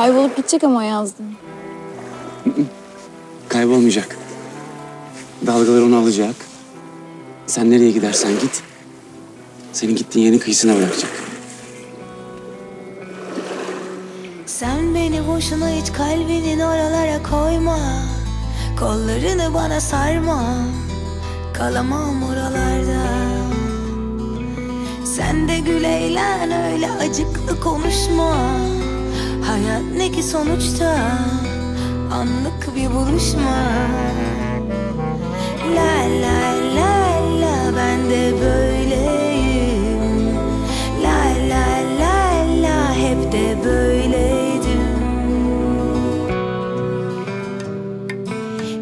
Kaybolup gidecek ama yazdın. Kaybolmayacak. Dalgalar onu alacak. Sen nereye gidersen git. Senin gittiğin yerin kıyısına bırakacak. Sen beni boşuna hiç kalbinin oralara koyma Kollarını bana sarma Kalamam oralarda Sen de gül eğlen öyle acıklı konuşma Hayat ne ki sonuçta Anlık bir buluşma. La la la la ben de böyleyim. La la la la hep de böyleydim.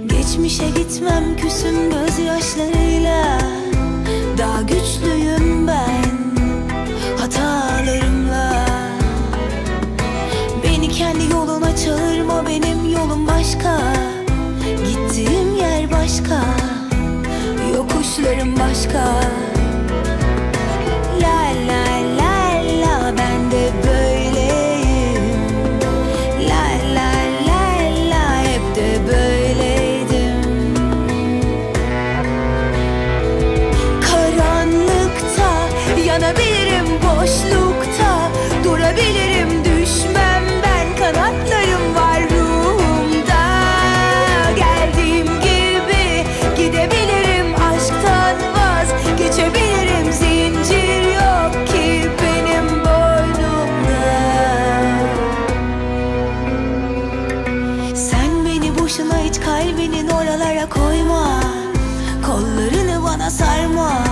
Geçmişe gitmem küsüm gözyaşlarıyla kendi yoluna çağırma benim yolum başka. Gittiğim yer başka. Yokuşlarım başka kalbinin oralara koyma. Kollarını bana sarma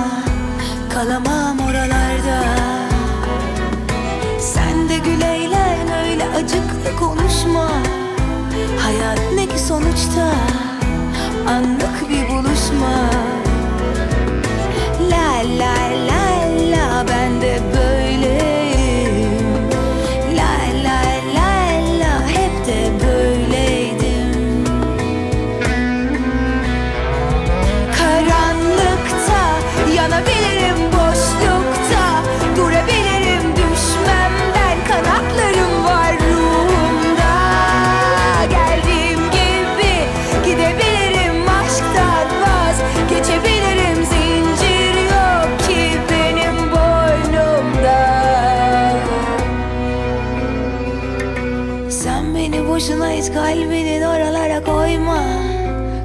boşuna hiç kalbinin oralara koyma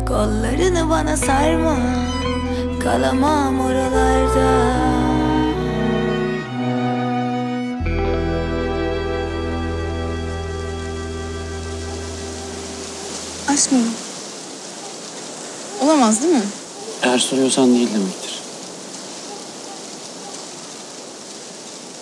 Kollarını bana sarma Kalamam oralarda Aşk mı? Olamaz değil mi? Eğer soruyorsan değil demektir.